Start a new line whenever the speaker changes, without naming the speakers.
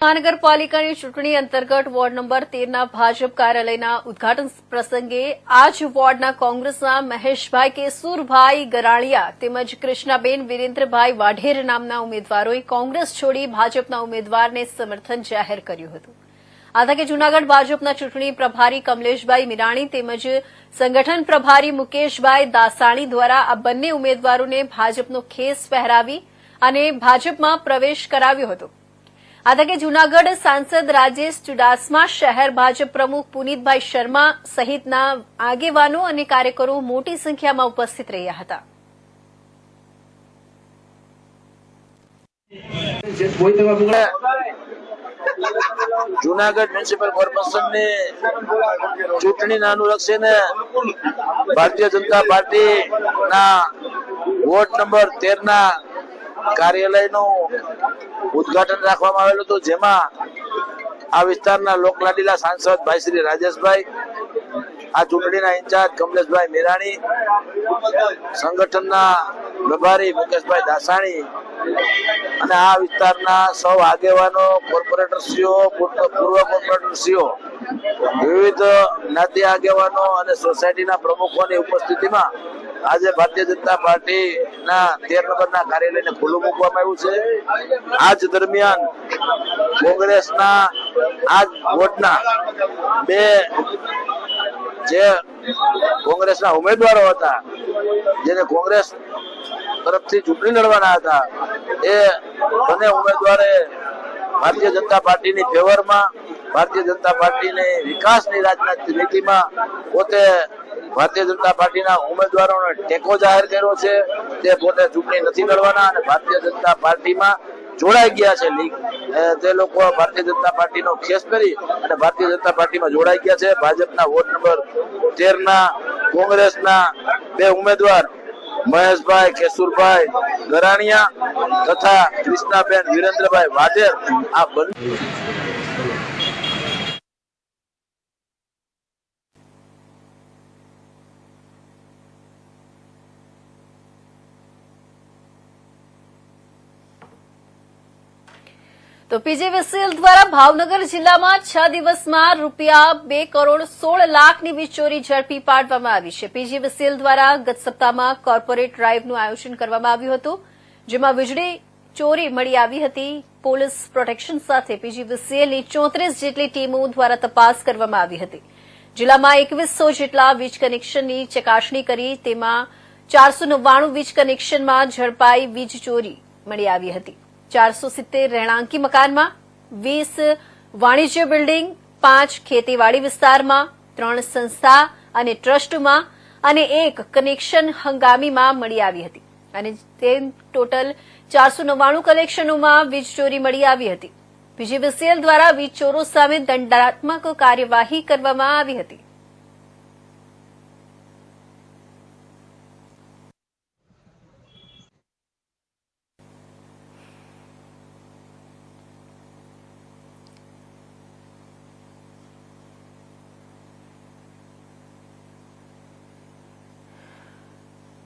મહાનગરપાલિકાની ચૂંટણી અંતર્ગત વોર્ડ નંબર તેરના ભાજપ કાર્યાલયના ઉદઘાટન પ્રસંગે આજ વોર્ડના કોંગ્રેસના મહેશભાઈ કેસુરભાઈ ગરાળિયા તેમજ કૃષ્ણાબેન વિરેન્દ્રભાઈ વાઢેર નામના ઉમેદવારોએ કોંગ્રેસ છોડી ભાજપના ઉમેદવારને સમર્થન જાહેર કર્યું હતું. આ તકે જૂનાગઢ ભાજપના ચૂંટણી પ્રભારી કમલેશભાઈ મિરાણી તેમજ સંગઠન પ્રભારી મુકેશભાઈ દાસાણી દ્વારા આ બંને ઉમેદવારોને ભાજપનો ખેસ પહેરાવી અને ભાજપમાં પ્રવેશ કરાવ્યો હતો. આ તકે જૂનાગઢ સાંસદ રાજેશ ચુડાસમા, શહેર ભાજપ પ્રમુખ પુનિતભાઈ શર્મા સહિતના આગેવાનો અને કાર્યકરો મોટી સંખ્યામાં ઉપસ્થિત રહ્યા હતા.
જુનાગઢ મ્યુનિસિપલ કોર્પોરેશન કોર્પોરેશનની ચૂંટણીને અનુલક્ષીને ભારતીય જનતા પાર્ટી ના વોર્ડ નંબર તેર ના કાર્યાલયનું ઉદઘાટન રાખવામાં આવેલું હતું. જેમાં આ વિસ્તારના લોકલાડીલા સાંસદ ભાઈ શ્રી રાજેશભાઈ, આ ચૂંટણીના ઇન્ચાર્જ કમલેશભાઈ મીરાણી, સંગઠનના પ્રભારી મુકેશભાઈ દાસાણી અને આ વિસ્તારના સૌ આગેવાનો, કોર્પોરેટરશ્રીઓ, પૂર્વ કોર્પોરેટરશ્રીઓ, વિવિધ જ્ઞાતિ આગેવાનો અને સોસાયટીના પ્રમુખોની ઉપસ્થિતિમાં આજે ભારતીય જનતા પાર્ટીના તેર નંબરના કાર્યાલયને ખુલ્લું મૂકવામાં આવ્યું છે. આજ દરમિયાન કોંગ્રેસના આજ વોર્ડના બે જે કોંગ્રેસના ઉમેદવારો હતા, જેને કોંગ્રેસ તરફથી ચૂંટણી લડવાના હતા, એ બંને ઉમેદવારે ભારતીય જનતા પાર્ટીની ફેવરમાં, ભારતીય જનતા પાર્ટીની વિકાસની રાજનાથ નીતિમાં પોતે ભારતીય જનતા પાર્ટીના ઉમેદવારોને ટેકો જાહેર કર્યો છે. તે પોતે ચૂંટણી નથી લડવાના અને ભારતીય જનતા પાર્ટીમાં જોડાઈ ગયા છે લીગ. તે લોકો ભારતીય જનતા પાર્ટીનો ખેસ કરી અને ભારતીય જનતા પાર્ટીમાં જોડાઈ ગયા છે. ભાજપના વોર્ડ નંબર તેર ના કોંગ્રેસના બે ઉમેદવાર, મહેશભાઈ, કેશુરભાઈ ગરાણીયા તથા કૃષ્ણાબેન વિરેન્દ્રભાઈ વાઢેર આ બંને
તો પીજીવીસીએલ દ્વારા ભાવનગર જિલ્લામાં છ દિવસમાં રૂપિયા બે કરોડ સોળ લાખની વીજ ચોરી ઝડપી પાડવામાં આવી છે. પીજીવીસીએલ દ્વારા ગત સપ્તાહમાં કોર્પોરેટ ડ્રાઇવનું આયોજન કરવામાં આવ્યું હતું, જેમાં વીજળી ચોરી મળી આવી હતી. પોલીસ પ્રોટેક્શન સાથે પીજીવીસીએલની ચોત્રીસ જેટલી ટીમો દ્વારા તપાસ કરવામાં આવી હતી. જિલ્લામાં એકવીસો જેટલા વીજ કનેક્શનની ચકાસણી કરી, તેમાં ચારસો નવ્વાણું વીજ કનેક્શનમાં ઝડપાઈ વીજ ચોરી મળી આવી હતી. ચારસો સિત્તેર રહેણાંકી મકાનમાં, વીસ વાણિજ્ય બિલ્ડિંગ, પાંચ ખેતીવાડી વિસ્તારમાં, ત્રણ સંસ્થા અને ટ્રસ્ટમાં અને એક કનેક્શન હંગામીમાં મળી આવી હતી. અને તે ટોટલ ચારસો નવ્વાણું કનેક્શનોમાં વીજ ચોરી મળી આવી હતી. પીજીવીસીએલ દ્વારા વીજ ચોરો સામે દંડાત્મક કાર્યવાહી કરવામાં આવી હતી.